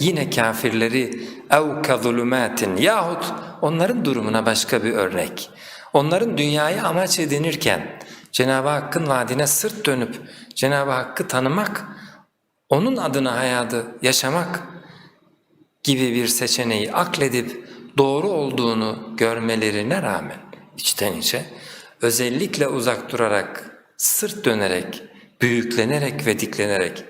yine kafirleri ev kazulumatin yahut onların durumuna başka bir örnek. Onların dünyayı amaç edinirken Cenab-ı Hakk'ın vaadine sırt dönüp Cenab-ı Hakk'ı tanımak, onun adına hayatı yaşamak gibi bir seçeneği akledip doğru olduğunu görmelerine rağmen içten içe özellikle uzak durarak, sırt dönerek, büyüklenerek ve diklenerek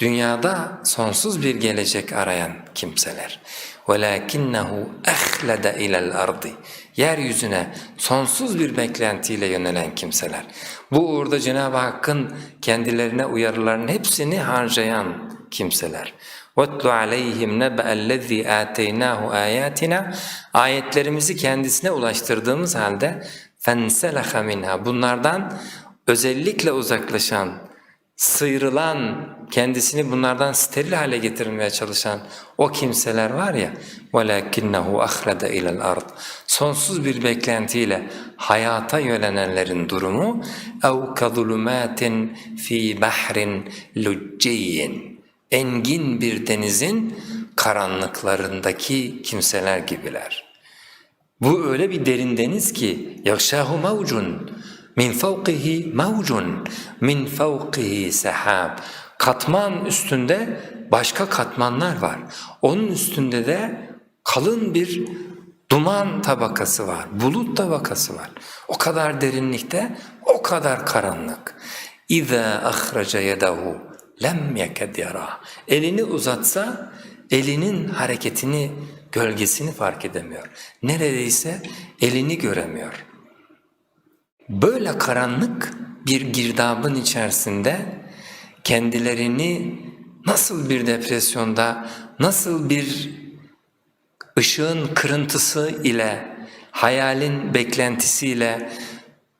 dünyada sonsuz bir gelecek arayan kimseler. وَلَاكِنَّهُ اَخْلَدَ اِلَى الْاَرْضِ Yeryüzüne sonsuz bir beklentiyle yönelen kimseler. Bu uğurda Cenab-ı Hakk'ın kendilerine uyarılarının hepsini harcayan kimseler. وَاتْلُ عَلَيْهِمْ نَبَأَ الَّذ۪ي آتَيْنَاهُ آيَاتِنَا Ayetlerimizi kendisine ulaştırdığımız halde فَانْسَلَخَ مِنْهَا Bunlardan özellikle uzaklaşan, sıyrılan, kendisini bunlardan steril hale getirmeye çalışan o kimseler var ya وَلَكِنَّهُ أَخْرَدَ اِلَى الْأَرْضِ Sonsuz bir beklentiyle hayata yönelenlerin durumu اَوْ كَظُلُمَاتٍ ف۪ي بَحْرٍ لُجِّيٍّ Engin bir denizin karanlıklarındaki kimseler gibiler. Bu öyle bir derin deniz ki yakşahu mavcun min fevkihi mavcun min fevkihi sehab. Katman üstünde başka katmanlar var. Onun üstünde de kalın bir duman tabakası var, bulut tabakası var. O kadar derinlikte, o kadar karanlık. İza ahraca yedahu lem yeked yara. Elini uzatsa elinin hareketini, gölgesini fark edemiyor. Neredeyse elini göremiyor. Böyle karanlık bir girdabın içerisinde kendilerini nasıl bir depresyonda, nasıl bir ışığın kırıntısı ile, hayalin beklentisiyle,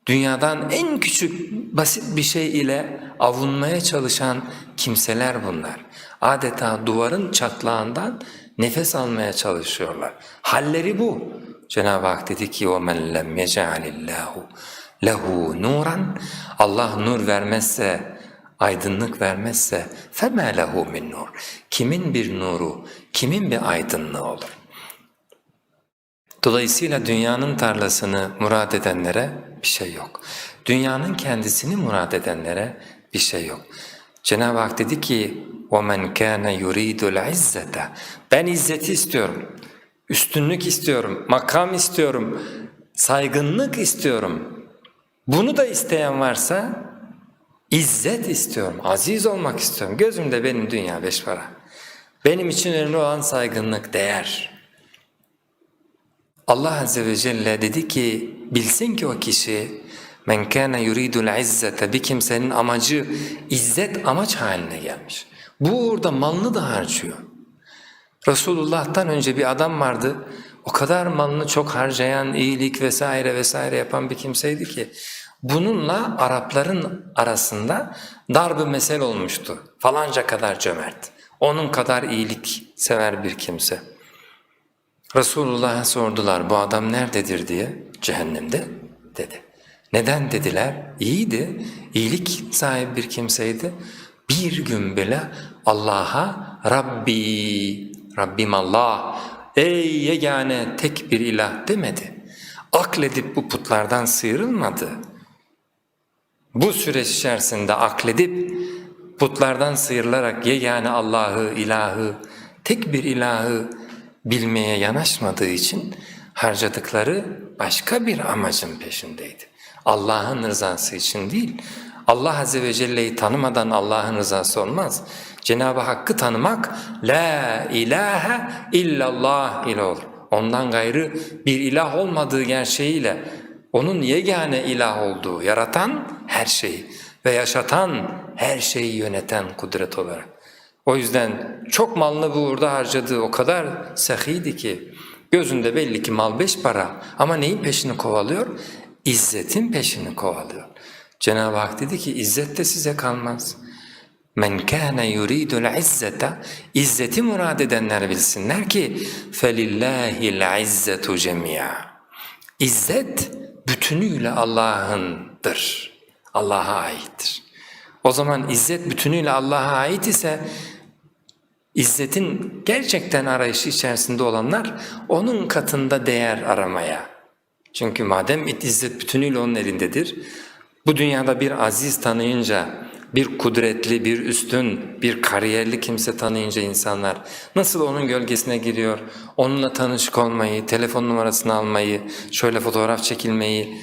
dünyadan en küçük basit bir şey ile avunmaya çalışan kimseler bunlar. Adeta duvarın çatlağından nefes almaya çalışıyorlar. Halleri bu. Cenab-ı Hak dedi ki وَمَنْ لَمْ يَجَعَلِ اللّٰهُ lehu nuran Allah nur vermezse aydınlık vermezse فَمَا lehu min nur kimin bir nuru kimin bir aydınlığı olur Dolayısıyla dünyanın tarlasını murad edenlere bir şey yok. Dünyanın kendisini murad edenlere bir şey yok. Cenab-ı Hak dedi ki وَمَنْ كَانَ يُرِيدُ الْعِزَّةَ Ben izzeti istiyorum, üstünlük istiyorum, makam istiyorum, saygınlık istiyorum. Bunu da isteyen varsa izzet istiyorum, aziz olmak istiyorum. Gözümde benim dünya beş para. Benim için önemli olan saygınlık, değer. Allah Azze ve Celle dedi ki bilsin ki o kişi men kana yuridul izzete bir kimsenin amacı izzet amaç haline gelmiş. Bu uğurda malını da harcıyor. Resulullah'tan önce bir adam vardı. O kadar malını çok harcayan, iyilik vesaire vesaire yapan bir kimseydi ki bununla Arapların arasında darbe mesel olmuştu. Falanca kadar cömert, onun kadar iyilik sever bir kimse. Resulullah'a sordular bu adam nerededir diye. Cehennemde dedi. Neden dediler? İyiydi, iyilik sahibi bir kimseydi. Bir gün bile Allah'a Rabbi, Rabbim Allah, ey yegane tek bir ilah demedi. Akledip bu putlardan sıyrılmadı. Bu süreç içerisinde akledip putlardan sıyrılarak yegane Allah'ı, ilahı, tek bir ilahı bilmeye yanaşmadığı için harcadıkları başka bir amacın peşindeydi. Allah'ın rızası için değil. Allah Azze ve Celle'yi tanımadan Allah'ın rızası olmaz. Cenab-ı Hakk'ı tanımak La ilahe illallah ile olur. Ondan gayrı bir ilah olmadığı gerçeğiyle onun yegane ilah olduğu, yaratan her şeyi ve yaşatan her şeyi yöneten kudret olarak. O yüzden çok malını bu uğurda harcadığı o kadar sehiydi ki gözünde belli ki mal beş para ama neyin peşini kovalıyor? İzzetin peşini kovalıyor. Cenab-ı Hak dedi ki izzet de size kalmaz. Men kana yuridul izzete izzeti murad edenler bilsinler ki felillahil izzetu cemia. İzzet bütünüyle Allah'ındır. Allah'a aittir. O zaman izzet bütünüyle Allah'a ait ise İzzetin gerçekten arayışı içerisinde olanlar onun katında değer aramaya. Çünkü madem izzet bütünüyle onun elindedir, bu dünyada bir aziz tanıyınca, bir kudretli, bir üstün, bir kariyerli kimse tanıyınca insanlar nasıl onun gölgesine giriyor, onunla tanışık olmayı, telefon numarasını almayı, şöyle fotoğraf çekilmeyi,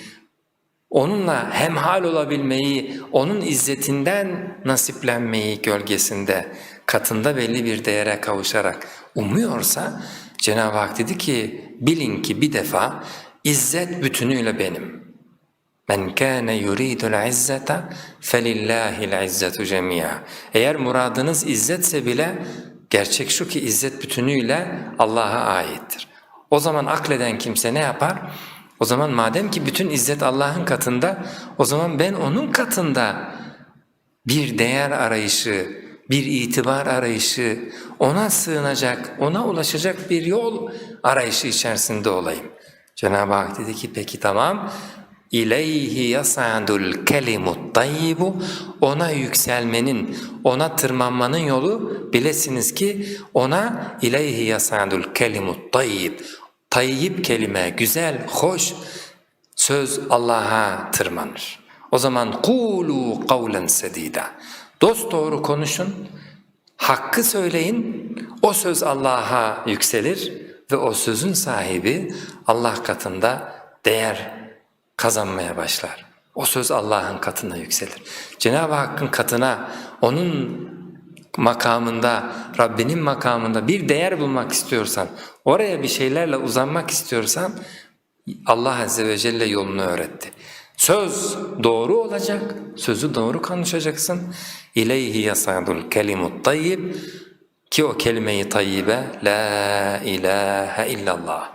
onunla hemhal olabilmeyi, onun izzetinden nasiplenmeyi gölgesinde, katında belli bir değere kavuşarak umuyorsa Cenab-ı Hak dedi ki bilin ki bir defa izzet bütünüyle benim. Men kâne yuridul izzete felillâhil izzetu cemî'a. Eğer muradınız izzetse bile gerçek şu ki izzet bütünüyle Allah'a aittir. O zaman akleden kimse ne yapar? O zaman madem ki bütün izzet Allah'ın katında, o zaman ben onun katında bir değer arayışı, bir itibar arayışı, ona sığınacak, ona ulaşacak bir yol arayışı içerisinde olayım. Cenab-ı Hak dedi ki peki tamam, İleyhi yas'adul kelimut tayyibu ona yükselmenin, ona tırmanmanın yolu bilesiniz ki ona ileyhi yas'adul kelimut tayyib. Tayyib kelime, güzel, hoş söz Allah'a tırmanır. O zaman kulu kavlen sedida. Dost doğru konuşun, hakkı söyleyin, o söz Allah'a yükselir ve o sözün sahibi Allah katında değer kazanmaya başlar. O söz Allah'ın katına yükselir. Cenab-ı Hakk'ın katına, onun makamında, Rabbinin makamında bir değer bulmak istiyorsan, oraya bir şeylerle uzanmak istiyorsan Allah Azze ve Celle yolunu öğretti. Söz doğru olacak, sözü doğru konuşacaksın. İleyhi yasadul kelimut tayyib ki o kelime-i tayyibe la ilahe illallah.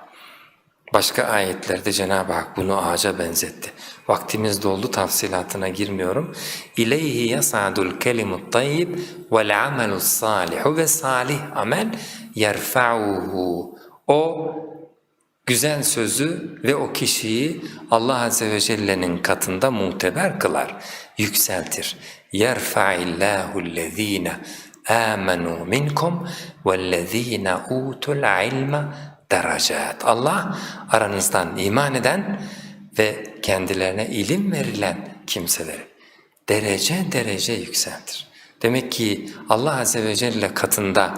Başka ayetlerde Cenab-ı Hak bunu ağaca benzetti. Vaktimiz doldu tafsilatına girmiyorum. İleyhi yasadul kelimut tayyib vel amelus salihu ve salih amel yerfa'uhu. O güzel sözü ve o kişiyi Allah Azze ve Celle'nin katında muteber kılar, yükseltir. يَرْفَعِ الَّذ۪ينَ آمَنُوا مِنْكُمْ وَالَّذ۪ينَ اُوتُوا الْعِلْمَ derecat. Allah aranızdan iman eden ve kendilerine ilim verilen kimseleri derece derece yükseltir. Demek ki Allah Azze ve Celle katında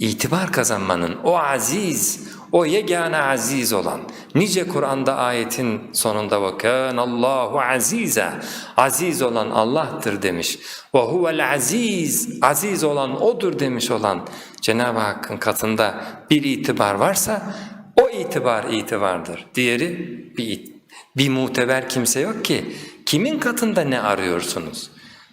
itibar kazanmanın o aziz, o yegane aziz olan, nice Kur'an'da ayetin sonunda bakın Allahu azize, aziz olan Allah'tır demiş. Huvel aziz, aziz olan O'dur demiş olan Cenab-ı Hakk'ın katında bir itibar varsa o itibar itibardır. Diğeri bir, bir muteber kimse yok ki. Kimin katında ne arıyorsunuz?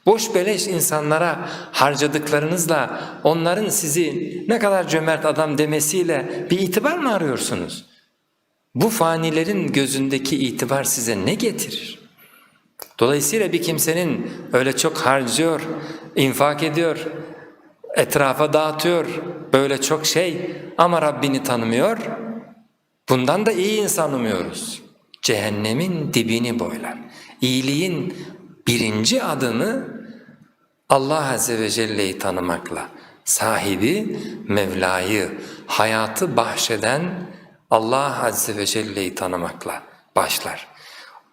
Boş beleş insanlara harcadıklarınızla onların sizi ne kadar cömert adam demesiyle bir itibar mı arıyorsunuz? Bu fanilerin gözündeki itibar size ne getirir? Dolayısıyla bir kimsenin öyle çok harcıyor, infak ediyor, etrafa dağıtıyor, böyle çok şey ama Rabbini tanımıyor, bundan da iyi insan umuyoruz. Cehennemin dibini boylar. İyiliğin birinci adını Allah Azze ve Celle'yi tanımakla, sahibi Mevla'yı, hayatı bahşeden Allah Azze ve Celle'yi tanımakla başlar.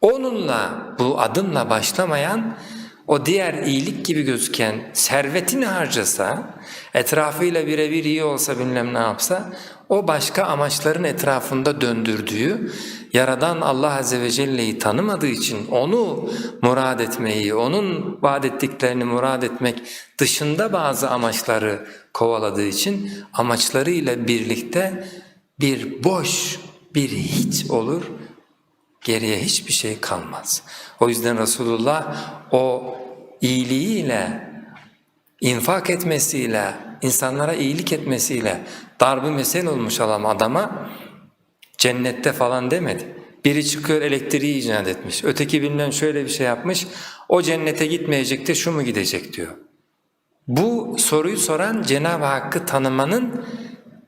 Onunla, bu adımla başlamayan, o diğer iyilik gibi gözüken servetini harcasa, etrafıyla birebir iyi olsa bilmem ne yapsa, o başka amaçların etrafında döndürdüğü, Yaradan Allah Azze ve Celle'yi tanımadığı için onu murad etmeyi, onun vaat ettiklerini murad etmek dışında bazı amaçları kovaladığı için amaçlarıyla birlikte bir boş, bir hiç olur, geriye hiçbir şey kalmaz. O yüzden Resulullah o iyiliğiyle, infak etmesiyle, insanlara iyilik etmesiyle darbe mesel olmuş olan adama cennette falan demedi. Biri çıkıyor elektriği icat etmiş, öteki bilmem şöyle bir şey yapmış, o cennete gitmeyecek de şu mu gidecek diyor. Bu soruyu soran Cenab-ı Hakk'ı tanımanın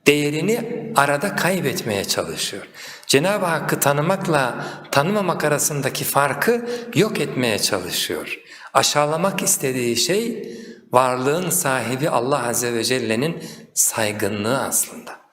değerini arada kaybetmeye çalışıyor. Cenab-ı Hakk'ı tanımakla tanımamak arasındaki farkı yok etmeye çalışıyor. Aşağılamak istediği şey varlığın sahibi Allah Azze ve Celle'nin saygınlığı aslında.